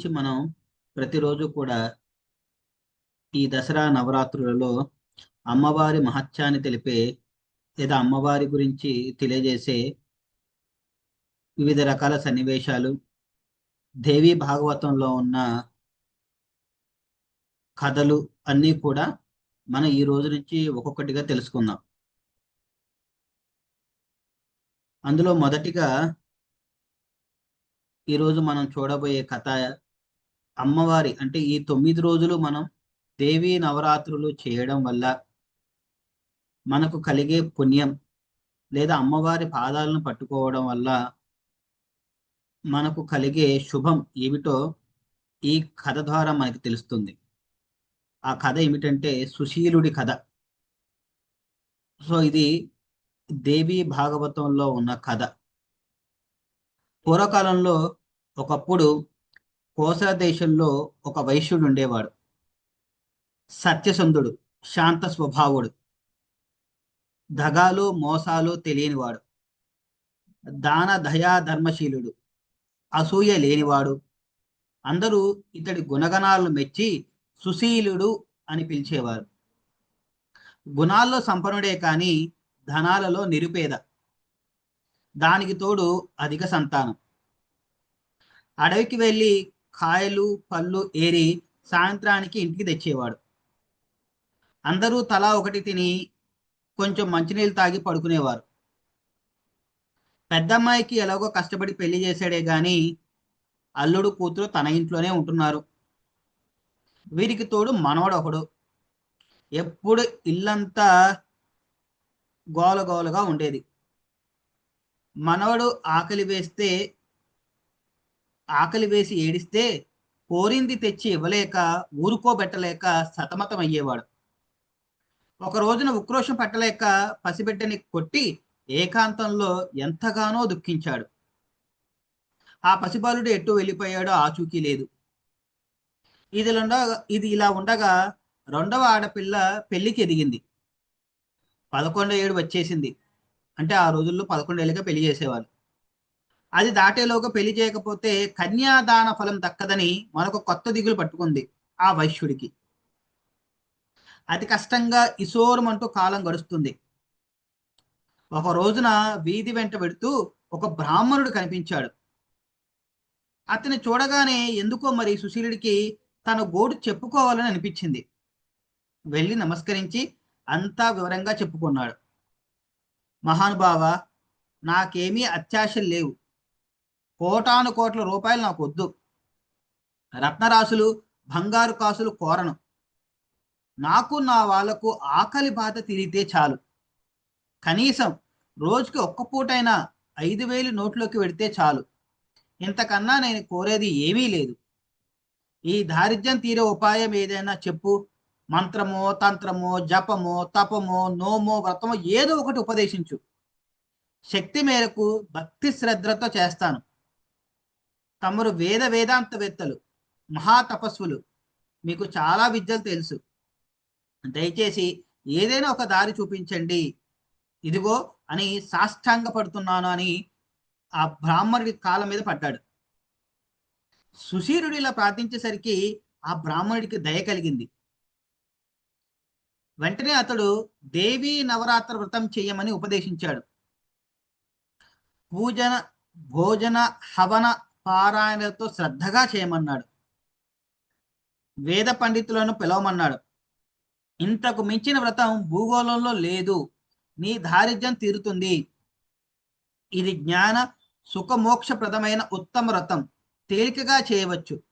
గురించి మనం ప్రతిరోజు కూడా ఈ దసరా నవరాత్రులలో అమ్మవారి మహత్యాన్ని తెలిపే లేదా అమ్మవారి గురించి తెలియజేసే వివిధ రకాల సన్నివేశాలు దేవీ భాగవతంలో ఉన్న కథలు అన్నీ కూడా మనం ఈ రోజు నుంచి ఒక్కొక్కటిగా తెలుసుకుందాం. అందులో మొదటిగా ఈరోజు మనం చూడబోయే కథ అమ్మవారి అంటే ఈ తొమ్మిది రోజులు మనం దేవీ నవరాత్రులు చేయడం వల్ల మనకు కలిగే పుణ్యం లేదా అమ్మవారి పాదాలను పట్టుకోవడం వల్ల మనకు కలిగే శుభం ఏమిటో ఈ కథ ద్వారా మనకి తెలుస్తుంది. ఆ కథ ఏమిటంటే సుశీలుడి కథ. సో ఇది దేవి భాగవతంలో ఉన్న కథ. పూర్వకాలంలో ఒకప్పుడు కోసల దేశంలో ఒక వైశ్యుడు ఉండేవాడు. సత్యసంధుడు శాంత స్వభావుడు. దగాలు మోసాలు తెలియనివాడు. దాన దయా ధర్మశీలుడు. అసూయ లేనివాడు. అందరూ ఇతడి గుణగణాలను మెచ్చి సుశీలుడు అని పిలిచేవారు. గుణాల్లో సంపన్నుడే కానీ ధనాలలో నిరుపేద. దానికి తోడు అధిక సంతానం. అడవికి వెళ్ళి కాయలు పళ్ళు ఏరి సాయంత్రానికి ఇంటికి తెచ్చేవాడు. అందరూ తలా ఒకటి తిని కొంచెం మంచినీళ్ళు తాగి పడుకునేవారు. పెద్దమ్మాయికి ఎలాగో కష్టపడి పెళ్ళి చేశాడే గాని అల్లుడు కూతురు తన ఇంట్లోనే ఉంటున్నారు. వీరికి తోడు మనవడు ఒకడు ఎప్పుడు ఇల్లంతా గోలగోలగా ఉండేది. మనవడు ఆకలి వేస్తే ఆకలి వేసి ఏడిస్తే కోరింది తెచ్చి ఇవ్వలేక ఊరుకోబెట్టలేక సతమతం అయ్యేవాడు ఒక రోజున ఉక్రోషం పట్టలేక పసిబిడ్డని కొట్టి ఏకాంతంలో ఎంతగానో దుఃఖించాడు. ఆ పసిబాలుడు ఎటు వెళ్ళిపోయాడో ఆచూకీ లేదు. ఇది ఇది ఇలా ఉండగా రెండవ ఆడపిల్ల పెళ్ళికి ఎదిగింది పదకొండు ఏడు వచ్చేసింది. అంటే ఆ రోజుల్లో పదకొండు ఏళ్ళుగా పెళ్ళి చేసేవాళ్ళు. అది దాటేలోగా పెళ్ళి చేయకపోతే కన్యాదాన ఫలం దక్కదని మరొక కొత్త దిగులు పట్టుకుంది ఆ వైశ్యుడికి. అతి కష్టంగా ఇసోరమంటూ కాలం గడుస్తుంది. ఒక రోజున వీధి వెంట పెడుతూ ఒక బ్రాహ్మణుడు కనిపించాడు. అతని చూడగానే ఎందుకో మరి సుశీలుడికి తన గోడు చెప్పుకోవాలని అనిపించింది. వెళ్ళి నమస్కరించి అంతా వివరంగా చెప్పుకున్నాడు. మహానుభావ నాకేమీ అత్యాశలు లేవు. కోటాను కోట్ల రూపాయలు నాకు వద్దు రత్నరాశులు బంగారు కాసులు కోరను. నాకు నా వాళ్ళకు ఆకలి బాధ తీరితే చాలు. కనీసం రోజుకి ఒక్క పూటైనా ఐదు వేలు నోట్లోకి పెడితే చాలు. ఇంతకన్నా నేను కోరేది ఏమీ లేదు. ఈ దారిద్ర్యం తీరే ఉపాయం ఏదైనా చెప్పు. మంత్రమో తంత్రమో జపమో తపమో నోమో వ్రతమో ఏదో ఒకటి ఉపదేశించు. శక్తి మేరకు భక్తి శ్రద్ధలతో చేస్తాను. తమరు వేద వేదాంతవేత్తలు మహాతపస్సులు. మీకు చాలా విద్యలు తెలుసు. దయచేసి ఏదైనా ఒక దారి చూపించండి. ఇదిగో అని సాష్టాంగ పడుతున్నాను అని ఆ బ్రాహ్మణుడి కాలం మీద పడ్డాడు. సుశీరుడు ఇలా ప్రార్థించేసరికి ఆ బ్రాహ్మణుడికి దయ కలిగింది. వెంటనే అతడు దేవీ నవరాత్ర వ్రతం చేయమని ఉపదేశించాడు. పూజన భోజన హవన పారాయణలతో శ్రద్ధగా చేయమన్నాడు. వేద పండితులను పిలవమన్నాడు. ఇంతకు మించిన వ్రతం భూగోళంలో లేదు. నీ దారిద్ర్యం తీరుతుంది. ఇది జ్ఞాన సుఖమోక్షప్రదమైన ఉత్తమ వ్రతం. తేలికగా చేయవచ్చు.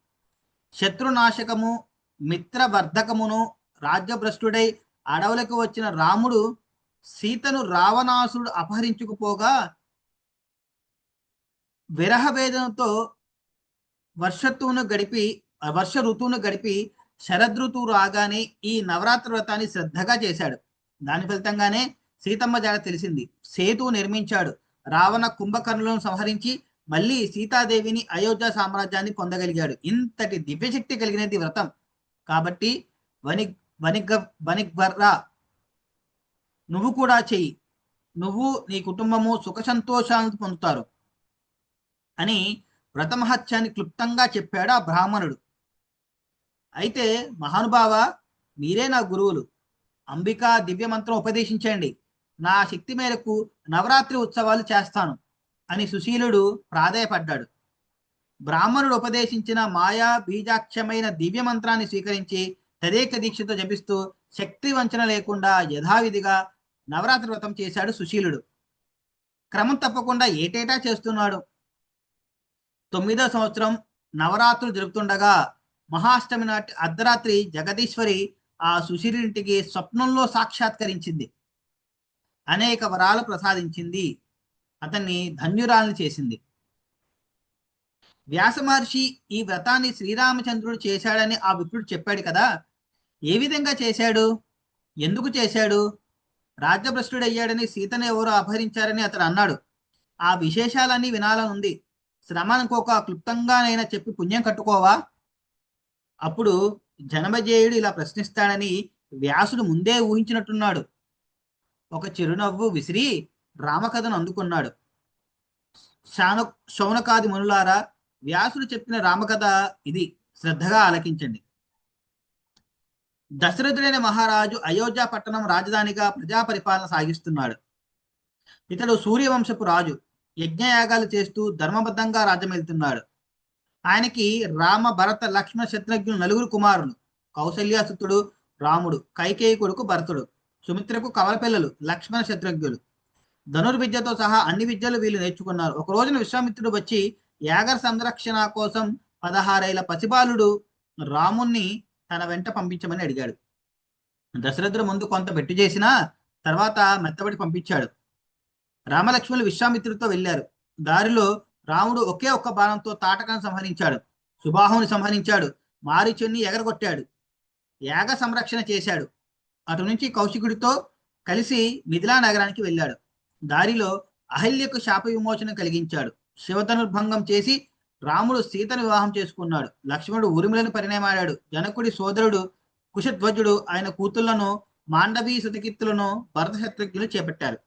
శత్రునాశకము మిత్రవర్ధకమును రాజ్యభ్రష్టుడై అడవులకు వచ్చిన రాముడు సీతను రావణాసుడు అపహరించుకుపోగా విరహ వేదనతో వర్షత్తువును గడిపి వర్ష ఋతువును గడిపి శరదృతువు రాగానే ఈ నవరాత్రి వ్రతాన్ని శ్రద్ధగా చేశాడు. దాని ఫలితంగానే సీతమ్మ జాడ తెలిసింది. సేతు నిర్మించాడు. రావణ కుంభకర్ణులను సంహరించి మళ్ళీ సీతాదేవిని అయోధ్య సామ్రాజ్యాన్ని పొందగలిగాడు. ఇంతటి దివ్యశక్తి కలిగినది వ్రతం. కాబట్టి వని వనిగ వనిగ్వర్రా నువ్వు కూడా చెయ్యి. నువ్వు నీ కుటుంబము సుఖ సంతోషాలను పొందుతారు. అని వ్రతమహత్యాన్ని క్లుప్తంగా చెప్పాడు ఆ బ్రాహ్మణుడు. అయితే మహానుభావ మీరే నా గురువులు. అంబికా దివ్య మంత్రం ఉపదేశించండి. నా శక్తి మేరకు నవరాత్రి ఉత్సవాలు చేస్తాను అని సుశీలుడు ప్రాధేయపడ్డాడు. బ్రాహ్మణుడు ఉపదేశించిన మాయా బీజాక్షమైన దివ్య మంత్రాన్ని స్వీకరించి తదేక దీక్షతో జపిస్తూ శక్తి వంచన లేకుండా యథావిధిగా నవరాత్రి వ్రతం చేశాడు సుశీలుడు. క్రమం తప్పకుండా ఏటేటా చేస్తున్నాడు? తొమ్మిదో సంవత్సరం నవరాత్రులు జరుపుతుండగా మహాష్టమి నాటి అర్ధరాత్రి జగదీశ్వరి ఆ సుశీరింటికి స్వప్నంలో సాక్షాత్కరించింది. అనేక వరాలు ప్రసాదించింది. అతన్ని ధన్యురాలను చేసింది. వ్యాస మహర్షి ఈ వ్రతాన్ని శ్రీరామచంద్రుడు చేశాడని ఆ విప్రుడు చెప్పాడు కదా. ఏ విధంగా చేశాడు? ఎందుకు చేశాడు? రాజ్యభ్రష్టుడయ్యాడని సీతను ఎవరు అపహరించారని అతడు అన్నాడు. ఆ విశేషాలన్నీ వినాలని ఉంది శ్రమనుకోక క్లుప్తంగానైనా చెప్పి పుణ్యం కట్టుకోవా? అప్పుడు జనమజేయుడు ఇలా ప్రశ్నిస్తాడని వ్యాసుడు ముందే ఊహించినట్టున్నాడు. ఒక చిరునవ్వు విసిరి రామకథను అందుకున్నాడు. శాన శౌనకాది మనులారా వ్యాసుడు చెప్పిన రామకథ ఇది. శ్రద్ధగా ఆలకించండి. దశరథుడైన మహారాజు అయోధ్య పట్టణం రాజధానిగా ప్రజా పరిపాలన సాగిస్తున్నాడు. ఇతడు సూర్యవంశపు రాజు. యజ్ఞయాగాలు చేస్తూ ధర్మబద్ధంగా రాజ్యమెళ్తున్నాడు ఆయనకి రామ భరత లక్ష్మణ శత్రుఘ్నులు నలుగురు కుమారులు. కౌశల్యాసుతుడు రాముడు కైకేయి కొడుకు భరతుడు సుమిత్రకు కవల పిల్లలు లక్ష్మణ శత్రుఘ్నులు. ధనుర్విద్యతో సహా అన్ని విద్యలు వీళ్ళు నేర్చుకున్నారు. ఒక రోజున విశ్వామిత్రుడు వచ్చి యాగర సంరక్షణ కోసం పదహారేళ్ళ పసిబాలుడు రాముణ్ణి తన వెంట పంపించమని అడిగాడు. దశరథుడు ముందు కొంత బెట్టు చేసినా తర్వాత మెత్తబడి పంపించాడు. రామలక్ష్మణులు విశ్వామిత్రుడితో వెళ్ళారు. దారిలో రాముడు ఒకే ఒక్క బాణంతో తాటకాన్ని సంహరించాడు. సుబాహుని సంహరించాడు. మారీచుని ఎగరగొట్టాడు. యాగ సంరక్షణ చేశాడు. అటు నుంచి కౌశికుడితో కలిసి మిథిలా నగరానికి వెళ్ళాడు. దారిలో అహల్యకు శాప విమోచనం కలిగించాడు. శివధనుర్భంగం చేసి రాముడు సీతను వివాహం చేసుకున్నాడు. లక్ష్మణుడు ఉరిమిలను పరిణయమాడాడు. జనకుడి సోదరుడు కుశధ్వజుడు ఆయన కూతుళ్ళను మాండవీ శతకిత్తులను భరత శత్రుఘ్నులు చేపట్టారు.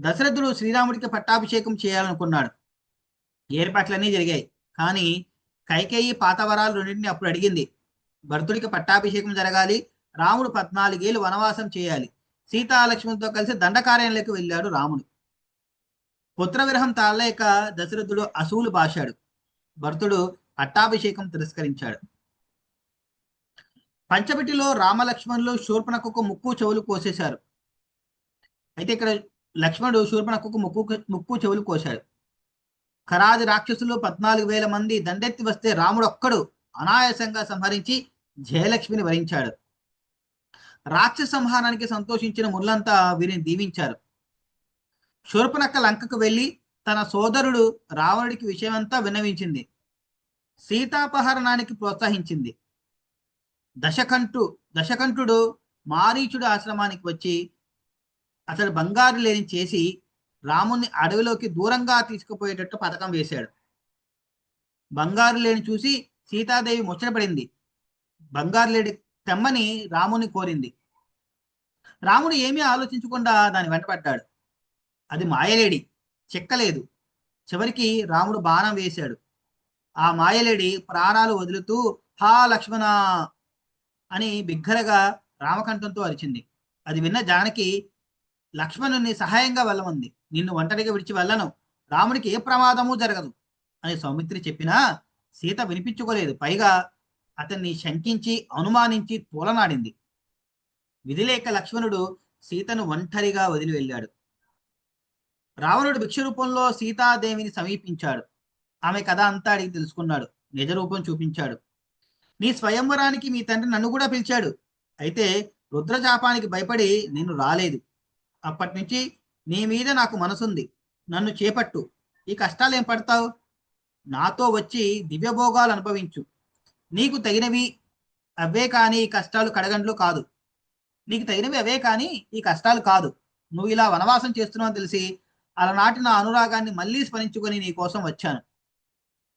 దశరథుడు శ్రీరాముడికి పట్టాభిషేకం చేయాలనుకున్నాడు. ఏర్పాట్లన్నీ జరిగాయి. కానీ కైకేయి పాతవరాలు రెండింటిని అప్పుడు అడిగింది. భరతుడికి పట్టాభిషేకం జరగాలి రాముడు పద్నాలుగేళ్ళు వనవాసం చేయాలి. సీతాలక్ష్మణులతో కలిసి దండకార్యంలోకి వెళ్ళాడు రాముడు. పుత్ర విరహం తాళలేక దశరథుడు అసూలు భాషాడు భరతుడు పట్టాభిషేకం తిరస్కరించాడు. పంచబిటిలో రామలక్ష్మణులు శూర్పణకు ముక్కు చెవులు కోసేశారు. అయితే ఇక్కడ లక్ష్మణుడు శూర్పణకు ముక్కు ముక్కు చెవులు కోశాడు. ఖరాది రాక్షసులు పద్నాలుగు వేల మంది దండెత్తి వస్తే రాముడు ఒక్కడు అనాయాసంగా సంహరించి జయలక్ష్మిని వరించాడు. రాక్షస సంహారానికి సంతోషించిన ముళ్ళంతా వీరిని దీవించారు. శూర్పణక్క లంకకు వెళ్ళి తన సోదరుడు రావణుడికి విషయమంతా విన్నవించింది. సీతాపహరణానికి ప్రోత్సహించింది. దశకంఠు దశకంఠుడు మారీచుడు ఆశ్రమానికి వచ్చి అతడు బంగారు లేని చేసి రాముణ్ణి అడవిలోకి దూరంగా తీసుకుపోయేటట్టు పథకం వేశాడు. బంగారు లేని చూసి సీతాదేవి ముచ్చటపడింది. బంగారు లేడి తెమ్మని రాముని కోరింది. రాముడు ఏమీ ఆలోచించకుండా దాని వెంటపడ్డాడు అది మాయలేడి చెక్కలేదు. చివరికి రాముడు బాణం వేశాడు. ఆ మాయలేడి ప్రాణాలు వదులుతూ హా లక్ష్మణ అని బిగ్గరగా రామకంఠంతో అరిచింది. అది విన్న జానకి లక్ష్మణుని సహాయంగా వెళ్ళమంది. నిన్ను ఒంటరిగా విడిచి వెళ్ళను. రాముడికి ఏ ప్రమాదము జరగదు. అని సౌమిత్రి చెప్పినా సీత వినిపించుకోలేదు. పైగా అతన్ని శంకించి అనుమానించి తోలనాడింది. విధిలేక లక్ష్మణుడు సీతను ఒంటరిగా వదిలి వెళ్ళాడు. రావణుడు భిక్ష రూపంలో సీతాదేవిని సమీపించాడు. ఆమె కథ అంతా అడిగి తెలుసుకున్నాడు. నిజ రూపం చూపించాడు. నీ స్వయంవరానికి మీ తండ్రి నన్ను కూడా పిలిచాడు. అయితే రుద్రచాపానికి భయపడి నేను రాలేదు. అప్పటి నుంచి నీ మీద నాకు మనసుంది. నన్ను చేపట్టు. ఈ కష్టాలు ఏం పడతావు? నాతో వచ్చి దివ్యభోగాలు అనుభవించు. నీకు తగినవి అవే కానీ ఈ కష్టాలు కడగండ్లు కాదు. నీకు తగినవి అవే కానీ ఈ కష్టాలు కాదు. నువ్వు ఇలా వనవాసం చేస్తున్నావు తెలిసి అలనాటి నా అనురాగాన్ని మళ్ళీ స్మరించుకొని నీ కోసం వచ్చాను.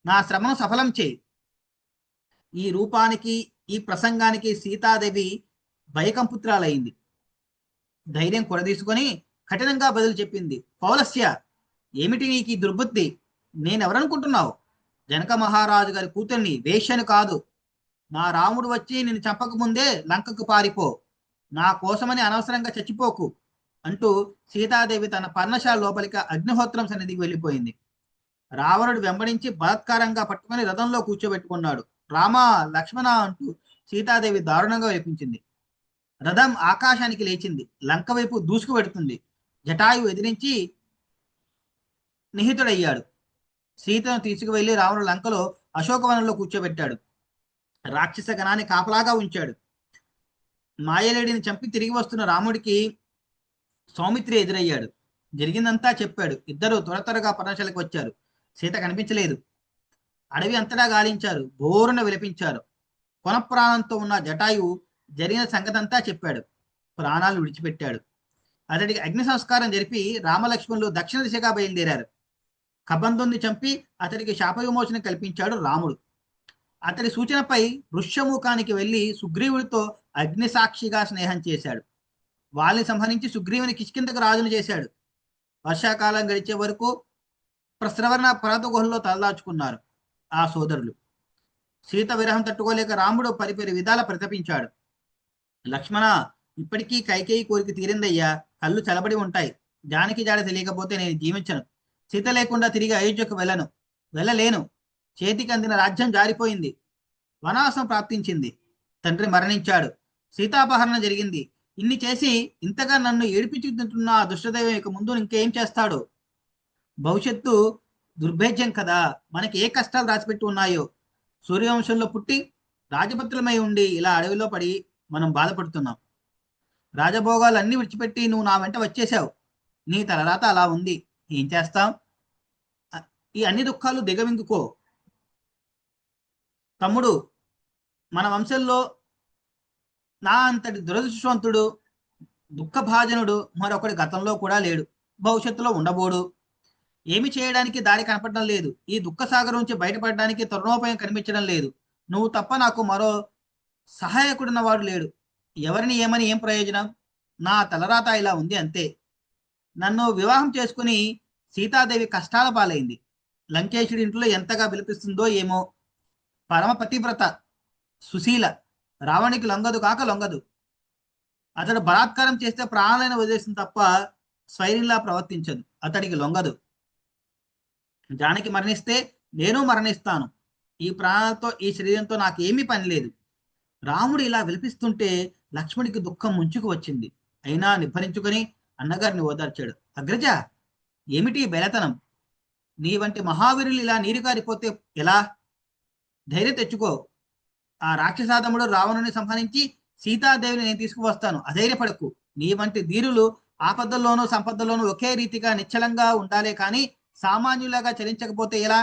నా శ్రమను సఫలం చేయి. ఈ రూపానికి ఈ ప్రసంగానికి సీతాదేవి భయకంపుత్రాలైంది. ధైర్యం కొడదీసుకొని కఠినంగా బదులు చెప్పింది. పౌలస్య ఏమిటి నీకు ఈ దుర్బుద్ధి? నేనెవరనుకుంటున్నావు? జనక మహారాజు గారి కూతుర్ని వేష్యను కాదు. నా రాముడు వచ్చి నిన్ను చంపక ముందే లంకకు పారిపో. నా కోసమని అనవసరంగా చచ్చిపోకు అంటూ సీతాదేవి తన పర్ణశాల లోపలికి అగ్నిహోత్రం సన్నిధికి వెళ్ళిపోయింది. రావణుడు వెంబడించి బలత్కారంగా పట్టుకొని రథంలో కూర్చోబెట్టుకున్నాడు. రామ లక్ష్మణ అంటూ సీతాదేవి దారుణంగా వినిపించింది రథం ఆకాశానికి లేచింది. లంక వైపు దూసుకు పెడుతుంది జటాయువు ఎదిరించి నిహితుడయ్యాడు. సీతను తీసుకువెళ్ళి రావణుడు లంకలో అశోకవనంలో కూర్చోబెట్టాడు. రాక్షస గణాన్ని కాపలాగా ఉంచాడు. మాయలేడిని చంపి తిరిగి వస్తున్న రాముడికి సౌమిత్రి ఎదురయ్యాడు. జరిగిందంతా చెప్పాడు. ఇద్దరు త్వర త్వరగా పర్ణశాలకు వచ్చారు. సీత కనిపించలేదు. అడవి అంతటా గాలించారు. బోరున విలపించారు. కొన ప్రాణంతో ఉన్న జటాయువు జరిగిన సంగతంతా చెప్పాడు. ప్రాణాలు విడిచిపెట్టాడు. అతడికి అగ్ని సంస్కారం జరిపి రామలక్ష్మణులు దక్షిణ దిశగా బయలుదేరారు. కబంధుని చంపి అతడికి శాప విమోచన కల్పించాడు రాముడు. అతడి సూచనపై వృష్యముఖానికి వెళ్ళి సుగ్రీవుడితో అగ్ని సాక్షిగా స్నేహం చేశాడు. వాళ్ళని సంహరించి సుగ్రీవుని కిష్కిందకు రాజును చేశాడు. వర్షాకాలం గడిచే వరకు ప్రశ్రవణ పర్వత గుహల్లో తలదాచుకున్నారు ఆ సోదరులు. సీత విరహం తట్టుకోలేక రాముడు పరిపరి విధాల ప్రతపించాడు. లక్ష్మణ ఇప్పటికీ కైకేయి కోరిక తీరిందయ్యా. కళ్ళు చలబడి ఉంటాయి. జానకి జాడ తెలియకపోతే నేను జీవించను. సీత లేకుండా తిరిగి అయోధ్యకు వెళ్ళను. వెళ్ళలేను. చేతికి అందిన రాజ్యం జారిపోయింది. వనవాసం ప్రాప్తించింది. తండ్రి మరణించాడు. సీతాపహరణ జరిగింది. ఇన్ని చేసి ఇంతగా నన్ను ఏడిపించుకుంటున్న ఆ దుష్టదైవం ఇక ముందు ఇంకేం చేస్తాడు? భవిష్యత్తు దుర్భేద్యం కదా. మనకి ఏ కష్టాలు రాసిపెట్టి ఉన్నాయో? సూర్యవంశంలో పుట్టి రాజపత్రులమై ఉండి ఇలా అడవిలో పడి మనం బాధపడుతున్నాం. రాజభోగాలు అన్ని విడిచిపెట్టి నువ్వు నా వెంట వచ్చేసావు. నీ తలరాత అలా ఉంది. ఏం చేస్తాం? ఈ అన్ని దుఃఖాలు దిగవింగుకో తమ్ముడు మన వంశంలో నా అంతటి దురదృష్టవంతుడు దుఃఖభాజనుడు మరొకటి గతంలో కూడా లేడు. భవిష్యత్తులో ఉండబోడు. ఏమి చేయడానికి దారి కనపడడం లేదు. ఈ దుఃఖసాగరం నుంచి బయటపడడానికి తరుణోపాయం కనిపించడం లేదు. నువ్వు తప్ప నాకు మరో సహాయకుడున్న వాడు లేడు. ఎవరిని ఏమని ఏం ప్రయోజనం? నా తలరాత ఇలా ఉంది అంతే. నన్ను వివాహం చేసుకుని సీతాదేవి కష్టాల పాలైంది. లంకేశుడి ఇంట్లో ఎంతగా విలపిస్తుందో ఏమో. పరమ పతివ్రత సుశీల రావణికి లొంగదు కాక లొంగదు. అతడు బలాత్కారం చేస్తే ప్రాణాలైన వదిలేసిన తప్ప స్వైర్యంలా ప్రవర్తించదు. అతడికి లొంగదు. జానకి మరణిస్తే నేను మరణిస్తాను. ఈ ప్రాణాలతో ఈ శరీరంతో నాకు ఏమీ పని లేదు. రాముడు ఇలా విలపిస్తుంటే లక్ష్మణికి దుఃఖం ముంచుకు వచ్చింది. అయినా నిబ్బరించుకొని అన్నగారిని ఓదార్చాడు. అగ్రజ ఏమిటి బెలతనం? నీ వంటి మహావీరులు ఇలా నీరు కారిపోతే ఎలా? ధైర్యం తెచ్చుకో. ఆ రాక్షసాదముడు రావణుని సంహరించి సీతాదేవిని నేను తీసుకువస్తాను. అధైర్యపడకు. నీ వంటి ధీరులు ఆపదల్లోనూ సంపదల్లోనూ ఒకే రీతిగా నిశ్చలంగా ఉండాలే కానీ సామాన్యులాగా చలించకపోతే ఎలా?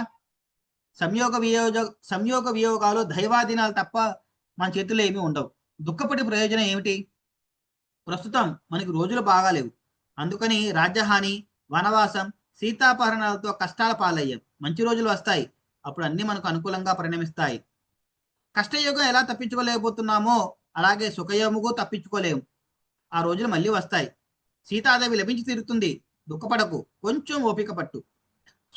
సంయోగ వియోగ సంయోగ వియోగాలు దైవాధీనాలు తప్ప మన చేతుల్లో ఏమీ ఉండవు. దుఃఖపడి ప్రయోజనం ఏమిటి? ప్రస్తుతం మనకి రోజులు బాగాలేవు అందుకని రాజ్యహాని వనవాసం సీతాపహరణాలతో కష్టాల పాలయ్యాం. మంచి రోజులు వస్తాయి. అప్పుడు అన్ని మనకు అనుకూలంగా పరిణమిస్తాయి. కష్టయోగం ఎలా తప్పించుకోలేకపోతున్నామో అలాగే సుఖయోగము తప్పించుకోలేము. ఆ రోజులు మళ్ళీ వస్తాయి. సీతాదేవి లభించి తీరుతుంది. దుఃఖపడకు. కొంచెం ఓపిక పట్టు.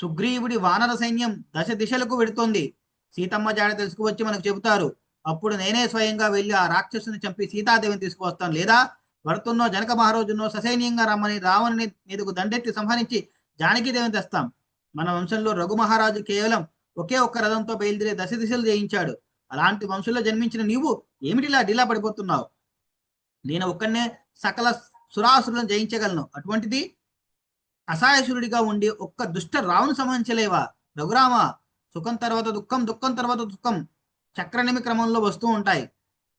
సుగ్రీవుడి వానర సైన్యం దశ దిశలకు వెడుతోంది. సీతమ్మ జాడ తెలుసుకువచ్చి మనకు చెబుతారు అప్పుడు నేనే స్వయంగా వెళ్ళి ఆ రాక్షసుని చంపి సీతాదేవిని తీసుకువస్తాను. లేదా భరతున్నో జనక మహారాజునో ససైన్యంగా రమ్మని రావణుని నీకు దండెత్తి సంహరించి జానకీదేవిని తెస్తాం. మన వంశంలో రఘు మహారాజు కేవలం ఒకే ఒక్క రథంతో బయలుదేరి దశ దిశలు జయించాడు. అలాంటి వంశంలో జన్మించిన నీవు ఏమిటిలా ఢిలా పడిపోతున్నావు? నేను ఒక్కనే సకల సురాసురులను జయించగలను. అటువంటిది అసహాయసురుడిగా ఉండి ఒక్క దుష్ట రావును సంహరించలేవా? రఘురామ సుఖం తర్వాత దుఃఖం దుఃఖం తర్వాత దుఃఖం. చక్రనిమి క్రమంలో వస్తూ ఉంటాయి.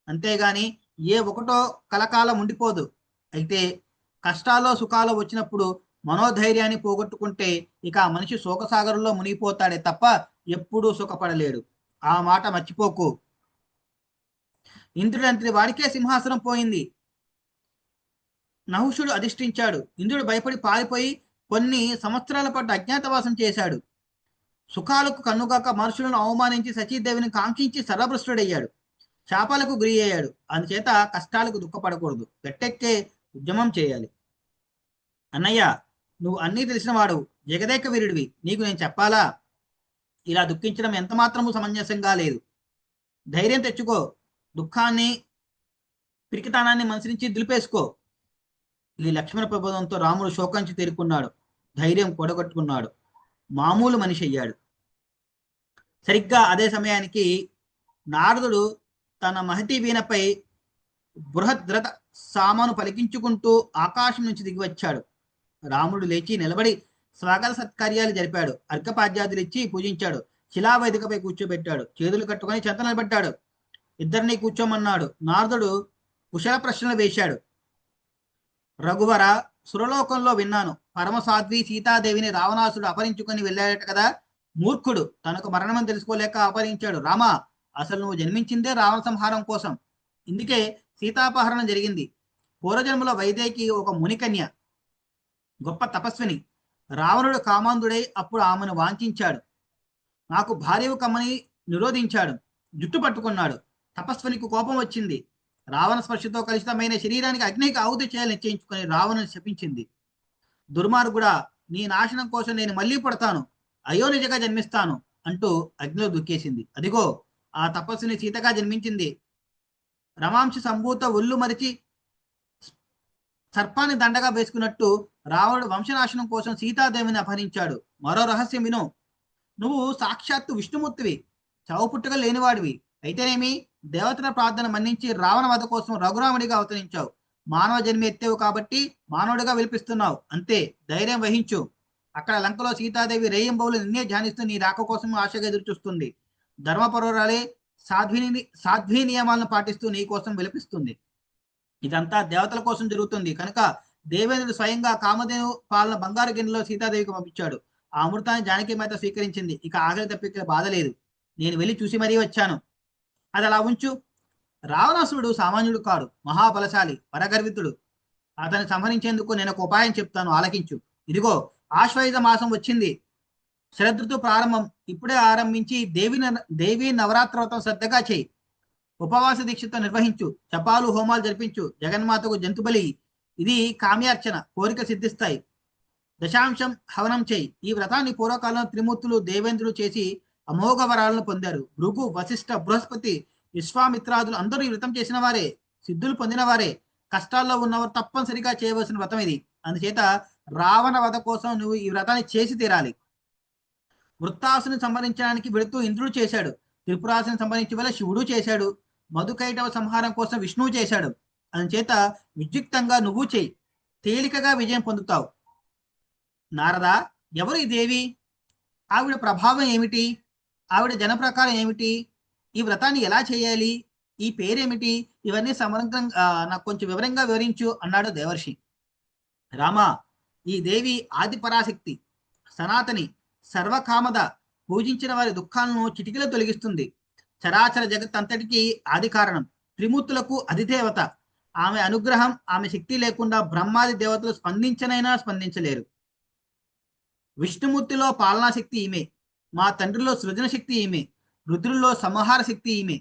అంతేగాని ఏ ఒకటో కలకాలం ఉండిపోదు. అయితే కష్టాల్లో సుఖాలు వచ్చినప్పుడు మనోధైర్యాన్ని పోగొట్టుకుంటే ఇక ఆ మనిషి శోకసాగరంలో మునిగిపోతాడే తప్ప ఎప్పుడూ సుఖపడలేడు ఆ మాట మర్చిపోకు. ఇంద్రుడంతటి వాడికే సింహాసనం పోయింది. నహుషుడు అధిష్ఠించాడు. ఇంద్రుడు భయపడి పారిపోయి కొన్ని సంవత్సరాల పాటు అజ్ఞాతవాసం చేశాడు. సుఖాలకు కన్నుగాక మనుషులను అవమానించి సచీదేవిని కాంక్షించి సర్వభ్రష్టుడయ్యాడు. శాపాలకు గురి అయ్యాడు అందుచేత కష్టాలకు దుఃఖపడకూడదు. పెట్టెక్కే ఉద్యమం చేయాలి. అన్నయ్య నువ్వు అన్నీ తెలిసినవాడు. జగదేక వీరుడివి. నీకు నేను చెప్పాలా? ఇలా దుఃఖించడం ఎంత మాత్రము సమంజసంగా లేదు. ధైర్యం తెచ్చుకో. దుఃఖాన్ని పిరికితానాన్ని మనసు నుంచి దులిపేసుకో. ఇది లక్ష్మణ ప్రబోధంతో రాముడు శోకంచి తేరుకున్నాడు. ధైర్యం కూడగట్టుకున్నాడు. మామూలు మనిషి అయ్యాడు. సరిగ్గా అదే సమయానికి నారదుడు తన మహతి వీణపై బృహద్రత సామాను పలికించుకుంటూ ఆకాశం నుంచి దిగి వచ్చాడు. రాముడు లేచి నిలబడి స్వాగత సత్కార్యాలు జరిపాడు. అర్ఘపాద్యాదులు ఇచ్చి పూజించాడు. శిలావేదికపై కూర్చోబెట్టాడు. చేతులు కట్టుకొని చెంత నిలబెట్టాడు ఇద్దరిని కూర్చోమన్నాడు. నారదుడు కుశల ప్రశ్నలు వేశాడు. రఘువర సురలోకంలో విన్నాను. పరమసాధ్వి సీతాదేవిని రావణాసుడు అపహరించుకొని వెళ్ళాడట కదా. మూర్ఖుడు తనకు మరణమని తెలుసుకోలేక అపహరించాడు. రామా అసలు నువ్వు జన్మించిందే రావణ సంహారం కోసం. ఇందుకే సీతాపహరణం జరిగింది. పూర్వజన్మలో వైదేకి ఒక మునికన్య గొప్ప తపస్విని. రావణుడు కామాంధుడై అప్పుడు ఆమెను వాంఛించాడు. నాకు భార్యవు కమ్మని నిరోధించాడు. జుట్టు పట్టుకున్నాడు. తపస్వినికి కోపం వచ్చింది. రావణ స్పర్శతో కలుషితమైన శరీరానికి అగ్నికి ఆహుతి చేయాలని నిశ్చయించుకొని రావణుని శపించింది. దుర్మార్గుడా నీ నాశనం కోసం నేను మళ్ళీ పుడతాను. అయోనిజగా జన్మిస్తాను అంటూ అగ్నిలో దుక్కేసింది అదిగో ఆ తపస్సుని సీతగా జన్మించింది. రమాంశ సంభూత ఒళ్ళు మరిచి సర్పాన్ని దండగా వేసుకున్నట్టు రావణుడు వంశనాశనం కోసం సీతాదేవిని అపహరించాడు. మరో రహస్యం విను. నువ్వు సాక్షాత్తు విష్ణుమూర్తివి. చావుపుట్టుగా లేనివాడివి. అయితేనేమి దేవతల ప్రార్థన మన్నించి రావణ వధ కోసం రఘురాముడిగా అవతరించావు. మానవ జన్మ ఎత్తేవు కాబట్టి మానవుడిగా విలిపిస్తున్నావు. అంతే ధైర్యం వహించు. అక్కడ లంకలో సీతాదేవి రేయంబవులు నిన్నే ధ్యానిస్తూ నీ రాక కోసం ఆశగా ఎదురుచూస్తుంది. ధర్మపరురాలే సాధ్విని సాధ్వీ నియమాలను పాటిస్తూ నీ కోసం విలపిస్తుంది. ఇదంతా దేవతల కోసం జరుగుతుంది. కనుక దేవేంద్రుడు స్వయంగా కామధేను పాలన బంగారు గిన్నెలో సీతాదేవికి పంపించాడు. ఆ అమృతాన్ని జానకి మాత స్వీకరించింది. ఇక ఆకలి తప్పిక బాధ లేదు. నేను వెళ్ళి చూసి మరీ వచ్చాను. అది అలా ఉంచు. రావణాసురుడు సామాన్యుడు కాడు మహాబలశాలి పరగర్వితుడు అతన్ని సంహరించేందుకు నేను ఒక ఉపాయం చెప్తాను ఆలకించు. ఇదిగో ఆశ్వయుధ మాసం వచ్చింది. శరదృతు ప్రారంభం. ఇప్పుడే ఆరంభించి దేవి దేవి నవరాత్రోత్సవం శ్రద్ధగా చేయి. ఉపవాస దీక్షతో నిర్వహించు. చపాలు హోమాలు జరిపించు. జగన్మాతకు జంతుబలి ఇది కామ్యార్చన. కోరిక సిద్ధిస్తాయి. దశాంశం హవనం చేయి. ఈ వ్రతాన్ని పూర్వకాలంలో త్రిమూర్తులు దేవేంద్రులు చేసి అమోఘ వరాలను పొందారు. భృగు వశిష్ఠ బృహస్పతి విశ్వామిత్రాదులు అందరూ ఈ వ్రతం చేసిన వారే సిద్ధులు పొందిన వారే కష్టాల్లో ఉన్నవారు తప్పనిసరిగా చేయవలసిన వ్రతం ఇది. అందుచేత రావణ వధ కోసం నువ్వు ఈ వ్రతాన్ని చేసి తీరాలి. వృత్తాసుని సంహరించడానికి వెళుతూ ఇంద్రుడు చేశాడు. త్రిపురాసుని సంహరించే వల్ల శివుడు చేశాడు. మధుకైటవ సంహారం కోసం విష్ణువు చేశాడు. అందుచేత విద్యుక్తంగా నువ్వు చేయి. తేలికగా విజయం పొందుతావు. నారదా ఎవరు ఈ దేవి? ఆవిడ ప్రభావం ఏమిటి? ఆవిడ జన ప్రకారం ఏమిటి? ఈ వ్రతాన్ని ఎలా చేయాలి? ఈ పేరేమిటి? ఇవన్నీ సమగ్రంగా నాకు కొంచెం వివరంగా వివరించు అన్నాడు దేవర్షి. రామా ఈ దేవి ఆదిపరాశక్తి సనాతని సర్వకామద పూజించిన వారి దుఃఖాలను చిటికిలో తొలగిస్తుంది. చరాచర జగత్ అంతటికి ఆది కారణం. త్రిమూర్తులకు అధిదేవత. ఆమె అనుగ్రహం ఆమె శక్తి లేకుండా బ్రహ్మాది దేవతలు స్పందించనైనా స్పందించలేరు. విష్ణుమూర్తిలో పాలనా శక్తి ఈమె. మా తండ్రిలో సృజన శక్తి ఈమె. రుద్రుల్లో సంహార శక్తి ఈమె.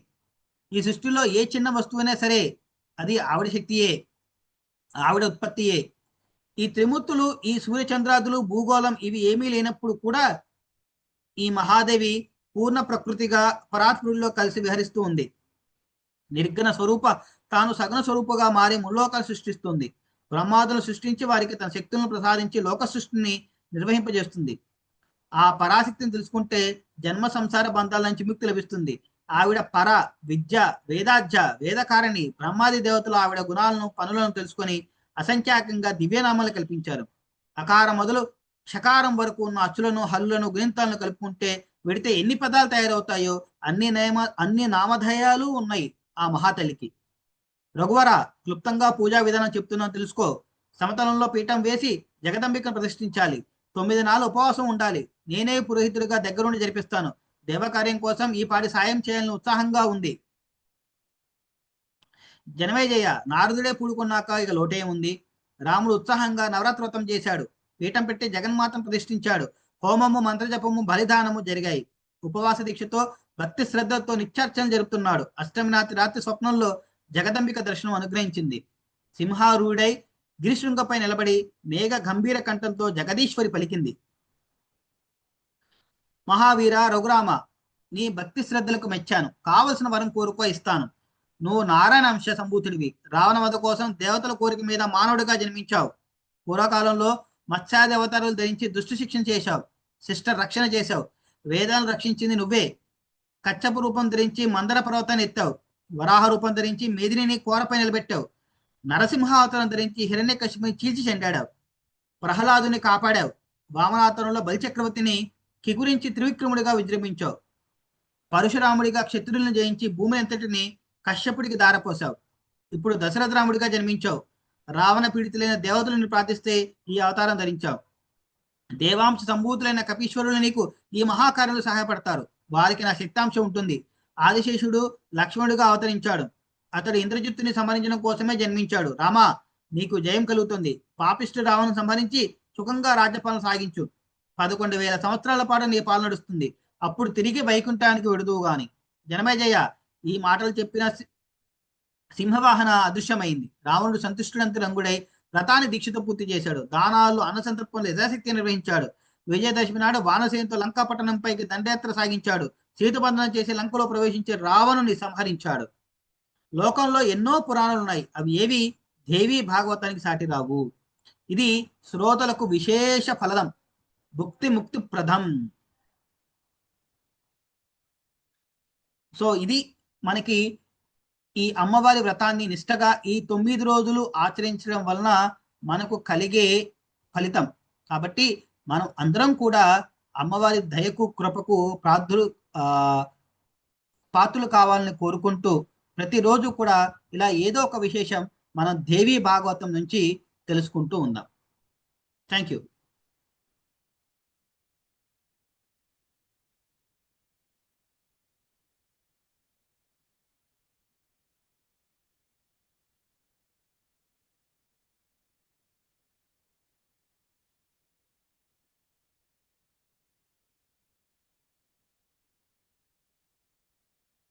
ఈ సృష్టిలో ఏ చిన్న వస్తువైనా సరే అది ఆవిడ శక్తియే ఆవిడ ఉత్పత్తియే. ఈ త్రిమూర్తులు ఈ సూర్యచంద్రాదులు భూగోళం ఇవి ఏమీ లేనప్పుడు కూడా ఈ మహాదేవి పూర్ణ ప్రకృతిగా పరాత్ముడిలో కలిసి విహరిస్తూ ఉంది. నిర్గణ స్వరూప తాను సగన స్వరూపగా మారి ముల్లోకాలు సృష్టిస్తుంది. బ్రహ్మాదులను సృష్టించి వారికి తన శక్తులను ప్రసాదించి లోక సృష్టిని నిర్వహింపజేస్తుంది. ఆ పరాశక్తిని తెలుసుకుంటే జన్మ సంసార బంధాల నుంచి ముక్తి లభిస్తుంది. ఆవిడ పర విద్య వేదాధ్య వేదకారిణి బ్రహ్మాది దేవతలు ఆవిడ గుణాలను పనులను తెలుసుకొని అసంఖ్యాకంగా దివ్యనామాలు కల్పించారు. అకారం మొదలు షకారం వరకు ఉన్న అచ్చులను హల్లులను గుణింతాలను కలుపుకుంటే విడితే ఎన్ని పదాలు తయారవుతాయో అన్ని నియమ అన్ని నామధేయాలు ఉన్నాయి ఆ మహాతలికి రఘువర క్లుప్తంగా పూజా విధానం చెప్తున్నా తెలుసుకో. సమతలంలో పీఠం వేసి జగదంబికను ప్రతిష్ఠించాలి. తొమ్మిది నాలుగు ఉపవాసం ఉండాలి. నేనే పురోహితుడిగా దగ్గరుండి జరిపిస్తాను. దేవకార్యం కోసం ఈ పాటి సాయం చేయాలని ఉత్సాహంగా ఉంది. జనమేజయ నారదుడే పూడుకున్నాక ఇక లోటే ఉంది. రాముడు ఉత్సాహంగా నవరాత్రోత్తం చేశాడు. పీఠం పెట్టి జగన్మాతను ప్రతిష్ఠించాడు. హోమము మంత్రజపము బలిదానము జరిగాయి. ఉపవాస దీక్షతో భక్తి శ్రద్ధతో నిత్యార్చన జరుపుతున్నాడు. అష్టమి రాత్రి రాత్రి స్వప్నంలో జగదంబిక దర్శనం అనుగ్రహించింది. సింహారూఢై గిరిశృంగపై నిలబడి మేఘ గంభీర కంఠంతో జగదీశ్వరి పలికింది. మహావీర రఘురామ నీ భక్తి శ్రద్ధలకు మెచ్చాను. కావలసిన వరం కోరుకో ఇస్తాను. నువ్వు నారాయణ అంశ సంభూతుడివి. రావణ వధ కోసం దేవతల కోరిక మీద మానవుడిగా జన్మించావు. పూర్వకాలంలో మత్స్యాదేవతారులు ధరించి దుష్టు శిక్షణ చేశావు. శిష్ట రక్షణ చేశావు. వేదాలను రక్షించింది నువ్వే. కచ్చపు రూపం ధరించి మందర పర్వతాన్ని ఎత్తావు. వరాహ రూపం ధరించి మేదిని కోరపై నిలబెట్టావు. నరసింహావతారం ధరించి హిరణ్య కశ్యపుని చీల్చి చెండాడావు. ప్రహ్లాదుని కాపాడావు. వామనావతారంలో బలిచక్రవర్తిని కిగురించి త్రివిక్రముడిగా విజృంభించావు. పరశురాముడిగా క్షత్రులను జయించి భూమి అంతటిని కశ్యపుడికి దారపోసావు ఇప్పుడు దశరథ రాముడిగా జన్మించావు. రావణ పీడితులైన దేవతలను ప్రార్థిస్తే ఈ అవతారం ధరించావు. దేవాంశ సంభూతులైన కపీశ్వరులు నీకు ఈ మహాకార్యంలో సహాయపడతారు. వారికి నా శక్తాంశం ఉంటుంది. ఆదిశేషుడు లక్ష్మణుడిగా అవతరించాడు. అతడు ఇంద్రజిత్తుని సంహరించడం కోసమే జన్మించాడు. రామా నీకు జయం కలుగుతుంది. పాపిష్టు రావణను సంహరించి సుఖంగా రాజ్యపాలన సాగించు. పదకొండు వేల సంవత్సరాల పాటు నీ పాలన నడుస్తుంది. అప్పుడు తిరిగి వైకుంఠానికి విడుదువు గాని. జనమేజయ ఈ మాటలు చెప్పిన సి- సింహవాహన అదృశ్యమైంది. రావణుడు సంతుష్టుడంత రంగుడై రథాన్ని దీక్షతో పూర్తి చేశాడు. దానాలు అన్న సంతర్పణలు యథాశక్తి నిర్వహించాడు. విజయదశమి నాడు వానసేనతో లంకా పట్టణంపైకి దండయాత్ర సాగించాడు. సీతబంధనం చేసి లంకలో ప్రవేశించే రావణుని సంహరించాడు. లోకంలో ఎన్నో పురాణాలు ఉన్నాయి అవి ఏవి? దేవి భాగవతానికి సాటి రావు. ఇది శ్రోతలకు విశేష ఫలదం. భుక్తి ముక్తి ప్రథం సో ఇది మనకి ఈ అమ్మవారి వ్రతాన్ని నిష్టగా ఈ తొమ్మిది రోజులు ఆచరించడం వలన మనకు కలిగే ఫలితం. కాబట్టి మనం అందరం కూడా అమ్మవారి దయకు కృపకు ప్రార్థులు ఆ పాత్రలు కావాలని కోరుకుంటూ ప్రతిరోజు కూడా ఇలా ఏదో ఒక విశేషం మనం దేవీ భాగవతం నుంచి తెలుసుకుంటూ ఉందాం. Thank you.